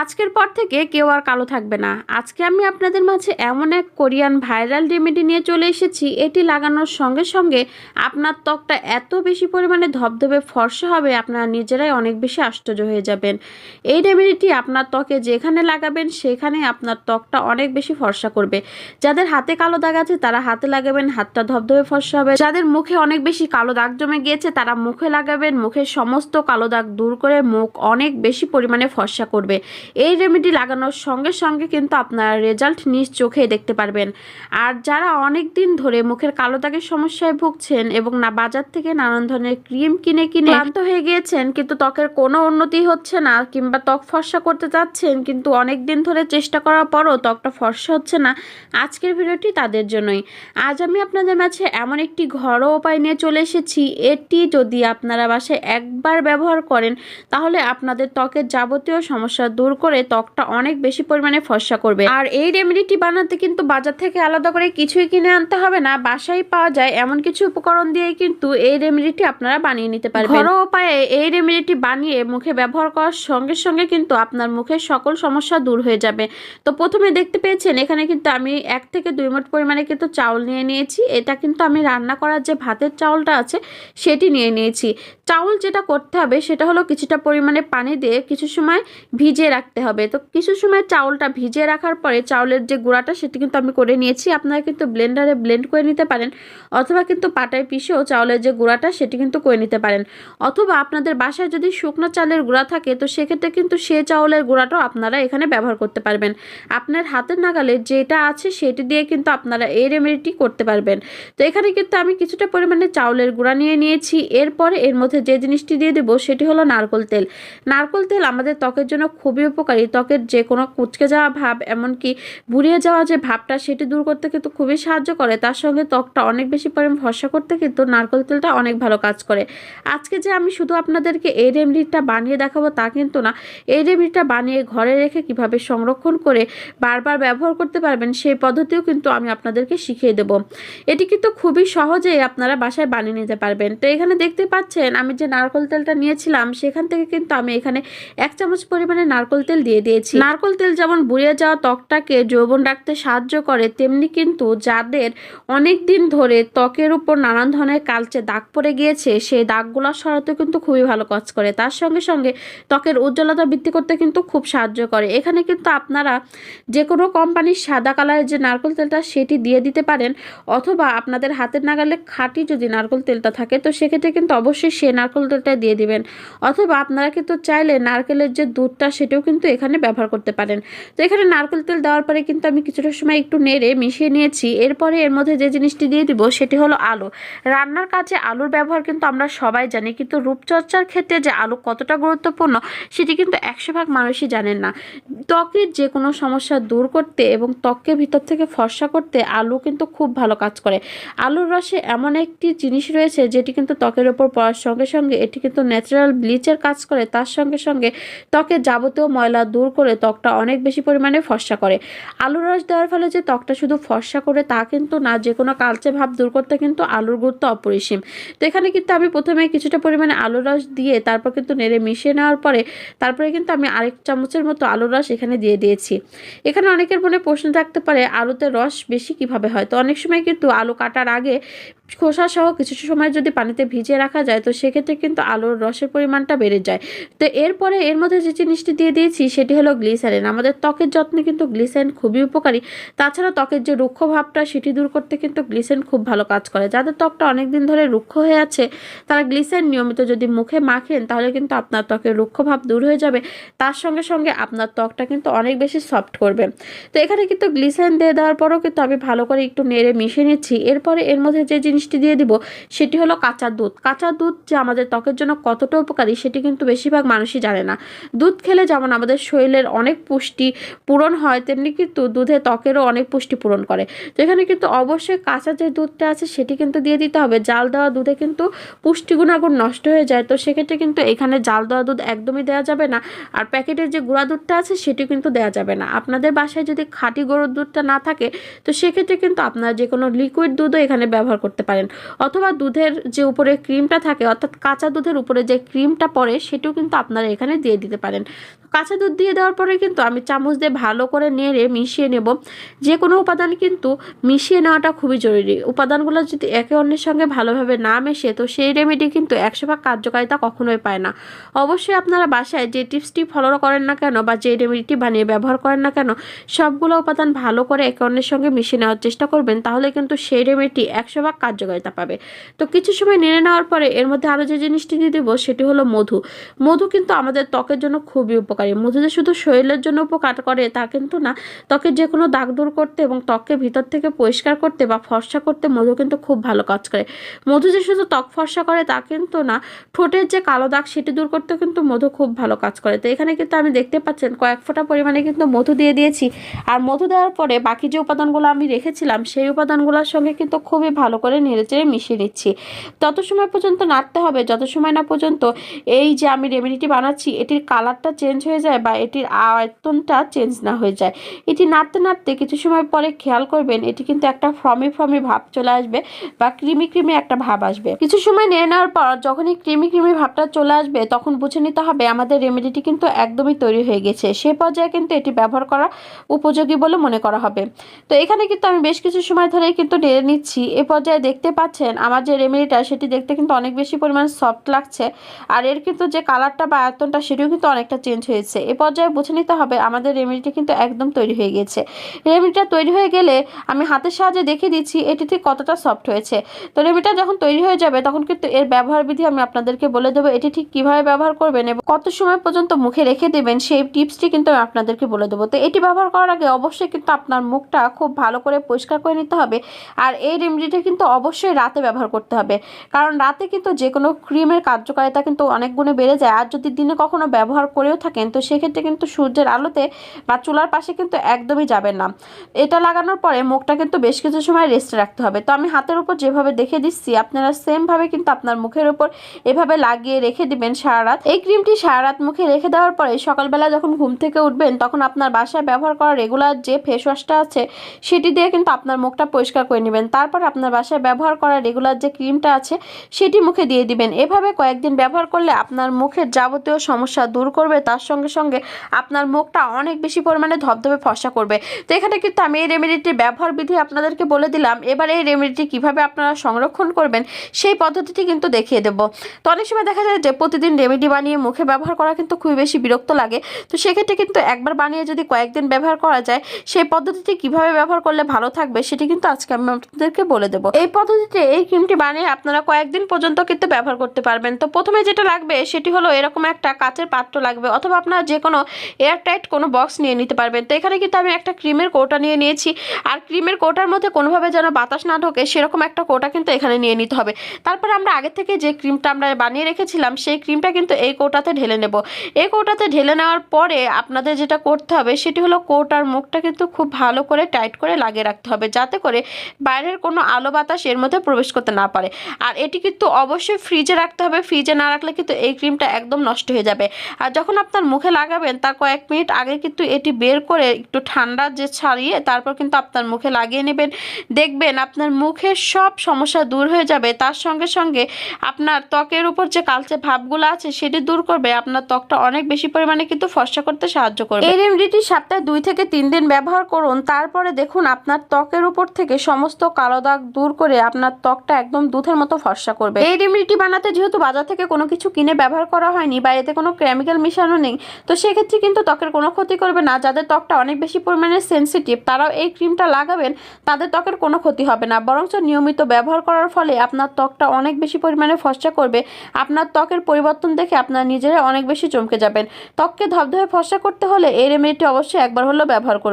আজকের পর থেকে কেউ আর কালো থাকবে না। আজকে আমি আপনাদের মাঝে এমন এক কোরিয়ান ভাইরাল রেমেডি নিয়ে চলে এসেছি। এটি লাগানোর সঙ্গে সঙ্গে আপনার ত্বকটা এত বেশি পরিমাণে ধবধবে, ফর্সা হবে, আপনারা নিজেরাই অনেক বেশি আশ্চর্য হয়ে যাবেন। এই রেমেডিটি আপনার ত্বকে যেখানে লাগাবেন সেখানে আপনার ত্বকটা অনেক বেশি ফর্সা করবে। যাদের হাতে কালো দাগ আছে, তারা হাতে লাগাবেন, হাতটা ধবধবে, ফর্সা হবে। যাদের মুখে অনেক বেশি কালো দাগ জমে গিয়েছে, তারা মুখে লাগাবেন। মুখের সমস্ত কালো দাগ দূর করে মুখ অনেক বেশি পরিমাণে ফর্সা করবে। এই রেমেডি লাগানোর সঙ্গে সঙ্গে কিন্তু আপনারা রেজাল্ট নিজ চোখে দেখতে পারবেন। আর যারা অনেক দিন ধরে মুখের কালো দাগের সমস্যায় ভুগছেন এবং না বাজার থেকে নানান ধরনের ক্রিম কিনে কিনে ক্লান্ত হয়ে গিয়েছেন, কিন্তু ত্বকের কোনো উন্নতি হচ্ছে না কিংবা ত্বক ফর্সা করতে চাচ্ছেন, কিন্তু অনেক দিন ধরে চেষ্টা করার পরও ত্বকটা ফর্সা হচ্ছে না। আজকের ভিডিওটি তাদের জন্যই। আজ আমি আপনাদের মাঝে এমন একটি ঘরোয়া উপায় নিয়ে চলে এসেছি। এটি যদি আপনারা বাসায় একবার ব্যবহার করেন, তাহলে আপনাদের ত্বকের যাবতীয় সমস্যা দূর করে ত্বকটা অনেক বেশি পরিমাণে ফর্সা করবে। আর এই রেমেডিটি বানাতে কিন্তু বাজার থেকে আলাদা করে কিছুই কিনে আনতে হবে না, বাসায় পাওয়া যায়। এমন কিছু উপকরণ দিয়েই কিন্তু এই রেমেডিটি আপনারা বানিয়ে নিতে পারবেন। ঘরোয়া উপায়ে এই রেমেডিটি বানিয়ে মুখে ব্যবহার করার সঙ্গে সঙ্গে কিন্তু আপনার মুখের সকল সমস্যা দূর হয়ে যাবে। তো প্রথমে দেখতে পেয়েছেন, এখানে কিন্তু আমি এক থেকে দুই মুঠ পরিমাণে কিন্তু চাউল নিয়ে নিয়েছি। এটা কিন্তু আমি রান্না করার যে ভাতের চাউলটা আছে, সেটি নিয়ে নিয়েছি। চাউল যেটা করতে হবে, সেটা হলো কিছুটা পরিমাণে পানি দিয়ে কিছু সময় ভিজিয়ে রাখতে হবে। তো কিছু সময় চাউলটা ভিজিয়ে রাখার পরে চাউলের যে গুঁড়াটা সেটি কিন্তু আমি করে নিয়েছি। আপনারা কিন্তু ব্লেন্ডারে ব্লেন্ড করে নিতে পারেন অথবা কিন্তু পাটায় পিষেও চাউলের যে গুঁড়াটা সেটি কিন্তু করে নিতে পারেন। অথবা আপনাদের বাসায় যদি শুকনো চালের গুঁড়া থাকে তো সেক্ষেত্রে কিন্তু সে চাউলের গুঁড়াটাও আপনারা এখানে ব্যবহার করতে পারবেন। আপনার হাতের নাগালে যেটা আছে সেটি দিয়ে কিন্তু আপনারা এই রেমেডিটি করতে পারবেন। তো এখানে কিন্তু আমি কিছুটা পরিমাণে চাউলের গুঁড়া নিয়ে নিয়েছি। এরপরে এর মধ্যে যে জিনিসটি দিয়ে দেবো সেটি হলো নারকল তেল। নারকল তেল আমাদের ত্বকের জন্য খুবই উপকারী, ত্বকের যে কোনো কুচকে যাওয়া ভাব, এমনকি বুড়িয়ে যাওয়া যে ভাবটা সেটি দূর করতে কিন্তু খুবই সাহায্য করে। তার সঙ্গে ত্বকটা অনেক বেশি পরিমাণ ভরসা করতে কিন্তু নারকল তেলটা অনেক ভালো কাজ করে। আজকে যে আমি শুধু আপনাদেরকে এই রেমেডিটা বানিয়ে দেখাবো তা কিন্তু না, এই রেমেডিটা বানিয়ে ঘরে রেখে কীভাবে সংরক্ষণ করে বারবার ব্যবহার করতে পারবেন সেই পদ্ধতিও কিন্তু আমি আপনাদেরকে শিখিয়ে দেব। এটি কিন্তু খুবই সহজেই আপনারা বাসায় বানিয়ে নিতে পারবেন। তো এখানে দেখতে পাচ্ছেন, আমি যে নারকল তেলটা নিয়েছিলাম, সেখান থেকে কিন্তু আমি এখানে এক চামচ পরিমাণে নারকল তেল দিয়ে দিয়েছি। নারকল তেল যেমন বুড়িয়ে যাওয়া ত্বকটাকে যৌবন রাখতে সাহায্য করে, তেমনি কিন্তু যাদের অনেক দিন ধরে ত্বকের উপর নানান ধরনের কালচে দাগ পড়ে গিয়েছে, সেই দাগগুলো সরাতে কিন্তু খুবই ভালো কাজ করে। তার সঙ্গে সঙ্গে ত্বকের উজ্জ্বলতা বৃদ্ধি করতে কিন্তু খুব সাহায্য করে। এখানে কিন্তু আপনারা যে কোনো কোম্পানির সাদা কালারের যে নারকল তেলটা সেটি দিয়ে দিতে পারেন, অথবা আপনাদের হাতের নাগালে খাঁটি যদি নারকল তেলটা থাকে, তো সেক্ষেত্রে কিন্তু অবশ্যই সে নারকল তেলটা দিয়ে দিবেন। অথবা আপনারা কিন্তু চাইলে নারকেলের যে দুধটা সেটাও কিন্তু এখানে ব্যবহার করতে পারেন। তো এখানে নারকেল তেল দেওয়ার পরে কিন্তু আমি কিছুটা সময় একটু নেড়ে মিশিয়ে নিয়েছি। এরপরে এর মধ্যে যে জিনিসটি দিয়ে দিব সেটি হলো আলু। রান্নার কাজে আলুর ব্যবহার কিন্তু আমরা সবাই জানি, কিন্তু রূপচর্চার ক্ষেত্রে যে আলু কতটা গুরুত্বপূর্ণ সেটি কিন্তু একশো ভাগ মানুষই জানেন না। ত্বকের যে কোনো সমস্যা দূর করতে এবং ত্বককে ভিতর থেকে ফর্সা করতে আলু কিন্তু খুব ভালো কাজ করে। আলুর রসে এমন একটি জিনিস রয়েছে যেটি কিন্তু ত্বকের ওপর পড়ার সঙ্গে সঙ্গে এটি কিন্তু ন্যাচারাল ব্লিচের কাজ করে। তার সঙ্গে সঙ্গে ত্বকের যাবতীয় ময়লা দূর করে ত্বকটা অনেক বেশি পরিমাণে ফর্সা করে। আলুর রস দেওয়ার ফলে যে ত্বকটা শুধু ফর্সা করে তা কিন্তু না, যে কোনো কালচে ভাব দূর করতে কিন্তু আলুর গুরুত্ব অপরিসীম। তো এখানে কিন্তু আমি প্রথমে কিছুটা পরিমাণে আলুর রস দিয়ে তারপর কিন্তু নেড়ে মিশিয়ে নেওয়ার পরে তারপরে কিন্তু আমি আরেক চামচের মতো আলুর রস এখানে দিয়ে দিয়েছি। এখানে অনেকের মনে প্রশ্ন থাকতে পারে, আলুতে রস বেশি কীভাবে হয়? তো অনেক সময় কিন্তু আলু কাটার আগে খোসা সহ কিছু সময় যদি পানিতে ভিজিয়ে রাখা যায়, তো সেক্ষেত্রে কিন্তু আলুর রসের পরিমাণটা বেড়ে যায়। তো এরপরে এর মধ্যে যে জিনিসটি দিয়ে দিয়েছি, সেটি হলো গ্লিসারিন। আমাদের ত্বকের যত্নে কিন্তু গ্লিসারিন খুবই উপকারী। তাছাড়া ত্বকের যে রুক্ষ ভাবটা, সেটি দূর করতে কিন্তু গ্লিসারিন খুব ভালো কাজ করে। যাদের ত্বকটা অনেক দিন ধরে রুক্ষ হয়ে আছে, তারা গ্লিসারিন নিয়মিত যদি মুখে মাখেন, তাহলে কিন্তু আপনার ত্বকের রুক্ষ ভাব দূর হয়ে যাবে। তার সঙ্গে সঙ্গে আপনার ত্বকটা কিন্তু অনেক বেশি সফট করবে। তো এখানে কিন্তু গ্লিসারিন দিয়ে দেওয়ার পরও কিন্তু আমি ভালো করে একটু নেড়ে মিশিয়ে নিচ্ছি। এরপরে এর মধ্যে যে জিনিসটি দিয়ে দিব, সেটি হলো কাঁচা দুধ। কাঁচা দুধ যে আমাদের ত্বকের জন্য কতটা উপকারী সেটি কিন্তু বেশিরভাগ মানুষই জানে না। দুধ খেলে যেমন আমাদের শরীরের অনেক পুষ্টি পূরণ হয়, তেমনি কিন্তু দুধে ত্বকেরও অনেক পুষ্টি পূরণ করে। তো এখানে কিন্তু অবশ্যই কাঁচা যে দুধটা আছে সেটি কিন্তু দিয়ে দিতে হবে। জাল দেওয়া দুধে কিন্তু পুষ্টি গুণাগুণ নষ্ট হয়ে যায়, তো সেক্ষেত্রে কিন্তু এখানে জাল দেওয়া দুধ একদমই দেওয়া যাবে না। আর প্যাকেটের যে গুঁড়া দুধটা আছে সেটি কিন্তু দেওয়া যাবে না। আপনাদের বাসায় যদি খাঁটি গরুর দুধটা না থাকে, তো সেক্ষেত্রে কিন্তু আপনারা যে কোনো লিকুইড দুধও এখানে ব্যবহার করতে পারেন। অথবা দুধের যে উপরে ক্রিমটা থাকে, অর্থাৎ কাঁচা দুধের উপরে যে ক্রিমটা পড়ে, সেটাও কিন্তু আপনারা এখানে দিয়ে দিতে পারেন। কাঁচা দুধ দিয়ে দেওয়ার পরে কিন্তু আমি চামচ দিয়ে ভালো করে নেড়ে মিশিয়ে নেব। যে কোনো উপাদান কিন্তু মিশিয়ে নেওয়াটা খুবই জরুরি। উপাদানগুলো যদি একে অন্যের সঙ্গে ভালোভাবে না মেশে, তো সেই রেমেডি কিন্তু একশো ভাগ কার্যকারিতা কখনোই পায় না। অবশ্যই আপনারা বাসায় যে টিপসটি ফলো করেন না কেন বা যে রেমেডিটি বানিয়ে ব্যবহার করেন না কেন, সবগুলো উপাদান ভালো করে একে অন্যের সঙ্গে মিশিয়ে নেওয়ার চেষ্টা করবেন, তাহলে কিন্তু সেই রেমেডিটি একশো ভাগ কার্যকারিতা পাবে। তো কিছু সময় নেড়ে নেওয়ার পরে এর মধ্যে আরও যে জিনিসটি দিয়ে দেবো সেটি হলো মধু। মধু কিন্তু আমাদের ত্বকের জন্য খুবই উপকারী। মধু যে শুধু শরীরের জন্য উপকার করে তা কিন্তু না, ত্বকের যে কোনো দাগ দূর করতে এবং ত্বককে ভিতর থেকে পরিষ্কার করতে বা ফর্সা করতে মধু কিন্তু খুব ভালো কাজ করে। মধু যে শুধু ত্বক ফর্সা করে তা কিন্তু না, ঠোঁটের যে কালো দাগ সেটি দূর করতে কিন্তু মধু খুব ভালো কাজ করে। তো এখানে কিন্তু আমি দেখতে পাচ্ছেন কয়েক ফোঁটা পরিমাণে কিন্তু মধু দিয়ে দিয়েছি। আর মধু দেওয়ার পরে বাকি যে উপাদানগুলো আমি রেখেছিলাম, সেই উপাদানগুলোর সঙ্গে কিন্তু খুবই ভালো করে নেড়েচেড়ে মিশিয়ে নিচ্ছি। তত সময় পর্যন্ত নাড়তে হবে, যত সময় না পর্যন্ত এই যে আমি রেমেডিটি বানাচ্ছি, এটির কালারটা চেঞ্জ হয়ে যায় বা এটির আয়তনটা চেঞ্জ না হয়ে যায়। এটি নাড়তে নাড়তে কিছু সময় পরে খেয়াল করবেন, এটি কিন্তু একটা ফ্রমি ফ্রমি ভাব চলে আসবে বা ক্রিমি ক্রিমি একটা ভাব আসবে। কিছু সময় নিয়ে নেওয়ার পর যখনই ক্রিমি ক্রিমি ভাবটা চলে আসবে, তখন বুঝে নিতে হবে আমাদের রেমেডিটি কিন্তু একদমই তৈরি হয়ে গেছে। সে পর্যায়ে কিন্তু এটি ব্যবহার করা উপযোগী বলে মনে করা হবে। তো এখানে কিন্তু আমি বেশ কিছু সময় ধরেই কিন্তু নেড়ে নিচ্ছি। এ পর্যায়ে দেখতে পাচ্ছেন, আমার যে রেমেডিটা সেটি দেখতে কিন্তু অনেক বেশি পরিমাণ সফট লাগছে। আর এর কিন্তু যে কালারটা বা আয়তনটা সেটিও কিন্তু অনেকটা চেঞ্জ হয়েছে। এ পর্যায়ে বুঝে নিতে হবে, আমাদের রেমেডিটি কিন্তু একদম তৈরি হয়ে গেছে রেমেডিটা তৈরি হয়ে গেলে আমি হাতের সাহায্যে দেখিয়ে দিচ্ছি, এটি ঠিক কতটা সফট হয়েছে। তো রেমেডিটা যখন তৈরি হয়ে যাবে, তখন কিন্তু এর ব্যবহার বিধি আমি আপনাদেরকে বলে দেবো, এটি ঠিক কীভাবে ব্যবহার করবেন এবং কত সময় পর্যন্ত মুখে রেখে দেবেন, সেই টিপসটি কিন্তু আমি আপনাদেরকে বলে দেবো। তো এটি ব্যবহার করার আগে অবশ্যই কিন্তু আপনার মুখটা খুব ভালো করে পরিষ্কার করে নিতে হবে। আর এই রেমেডিটা কিন্তু অবশ্যই রাতে ব্যবহার করতে হবে। কারণ রাতে কিন্তু যে কোনো ক্রিমের কার্যকারিতা কিন্তু অনেক গুণে বেড়ে যায়। আর যদি দিনে কখনো ব্যবহার করেও থাকেন, তো সেক্ষেত্রে কিন্তু সূর্যের আলোতে বা চুলার পাশে কিন্তু একদমই যাবেন না। এটা লাগানোর পরে মুখটা কিন্তু বেশ কিছু সময় রেস্টে রাখতে হবে। তো আমি হাতের উপর যেভাবে দেখে দিচ্ছি, আপনারা সেমভাবে কিন্তু আপনার মুখের উপর এভাবে লাগিয়ে রেখে দিবেন সারা রাত। এই ক্রিমটি সারা রাত মুখে রেখে দেওয়ার পরে সকালবেলা যখন ঘুম থেকে উঠবেন, তখন আপনার বাসায় ব্যবহার করা রেগুলার যে ফেস ওয়াশটা আছে, সেটি দিয়ে কিন্তু আপনার মুখটা পরিষ্কার করে নেবেন। তারপর আপনার বাসায় ব্যবহার করা রেগুলার যে ক্রিমটা আছে, সেটি মুখে দিয়ে দিবেন। এভাবে কয়েকদিন ব্যবহার করলে আপনার মুখের যাবতীয় সমস্যা দূর করবে, তার সঙ্গে সঙ্গে আপনার মুখটা অনেক বেশি পরিমাণে ধবধবে ফসা করবে। তো এখানে কিন্তু আমি এই রেমেডিটির ব্যবহার বিধি আপনাদেরকে বলে দিলাম। এবার এই রেমেডিটি কীভাবে আপনারা সংরক্ষণ করবেন, সেই পদ্ধতিটি কিন্তু দেখিয়ে দেবো। তো অনেক সময় দেখা যায় যে প্রতিদিন রেমেডি বানিয়ে মুখে ব্যবহার করা কিন্তু খুবই বেশি বিরক্ত লাগে। তো সেক্ষেত্রে কিন্তু একবার বানিয়ে যদি কয়েকদিন ব্যবহার করা যায়, সেই পদ্ধতিটি কীভাবে ব্যবহার করলে ভালো থাকবে, সেটি কিন্তু আজকে আমি আপনাদেরকে বলে দেবো। এই পদ্ধতিতে এই ক্রিমটি বানিয়ে আপনারা কয়েকদিন পর্যন্ত কিন্তু ব্যবহার করতে পারবেন। তো প্রথমে যেটা লাগবে সেটি হলো এরকম একটা কাচের পাত্র লাগবে অথবা আপনারা যে কোনো এয়ারটাইট কোনো বক্স নিয়ে নিতে পারবেন। তো এখানে কিন্তু আমি একটা ক্রিমের কৌটা নিয়ে নিয়েছি। আর ক্রিমের কৌটার মধ্যে কোনোভাবে যেন বাতাস না ঢোকে সেরকম একটা কৌটা কিন্তু এখানে নিয়ে নিতে হবে। তারপর আমরা আগে থেকে যে ক্রিমটা আমরা বানিয়ে রেখেছিলাম সেই ক্রিমটা কিন্তু এই কৌটাতে ঢেলে নেব। এই কৌটাতে ঢেলে নেওয়ার পরে আপনাদের যেটা করতে হবে সেটি হলো কৌটার মুখটা কিন্তু খুব ভালো করে টাইট করে লাগিয়ে রাখতে হবে। যাতে করে বাইরের কোনো আলো বাতাস এর মধ্যে প্রবেশ করতে না পারে। আর এটি কিন্তু অবশ্যই ফ্রিজে রাখতে হবে। ফ্রিজে না রাখলে কিন্তু এই ক্রিমটা একদম নষ্ট হয়ে যাবে। আর যখন আপনার মুখে লাগাবেন, তার কয়েক মিনিট আগে কিন্তু এটি বের করে একটু ঠান্ডা যে ছাড়িয়ে তারপর কিন্তু আপনার মুখে লাগিয়ে নেবেন। দেখবেন আপনার মুখের সব সমস্যা দূর হয়ে যাবে। তার সঙ্গে সঙ্গে আপনার ত্বকের উপর যে কালচে ভাবগুলো আছে, সেটি দূর করবে। আপনার ত্বকটা অনেক বেশি পরিমাণে কিন্তু ফর্সা করতে সাহায্য করবে। এই রেমেডিটি সপ্তাহে দুই থেকে তিন দিন ব্যবহার করুন। তারপরে দেখুন আপনার ত্বকের উপর থেকে সমস্ত কালো দাগ দূর করে আপনার ত্বকটা একদম দুধের মতো ফর্সা করবে। এই রেমেডিটি বানাতে যেহেতু বাজার থেকে কোনো কিছু কিনে ব্যবহার করা হয়নি, বা এতে কোনো কেমিক্যাল মিশানো নেই, তো সেক্ষেত্রে কিন্তু ত্বকের কোনো ক্ষতি করবে না। যাদের ত্বকটা অনেক বেশি পরিমাণে সেন্সিটিভ তারাও এই ক্রিমটা লাগাবেন, তাদের ত্বকের কোনো ক্ষতি হবে না। বরঞ্চ নিয়মিত ব্যবহার করার ফলে আপনার ত্বকটা অনেক বেশি পরিমাণে ফর্সা করবে, আপনার ত্বকের পরিবর্তন দেখে আপনার নিজেরা অনেক বেশি চমকে যাবেন। ত্বককে ধবধবে ফর্সা করতে হলে এই রেমেডিটি অবশ্যই একবার হলেও ব্যবহার করবে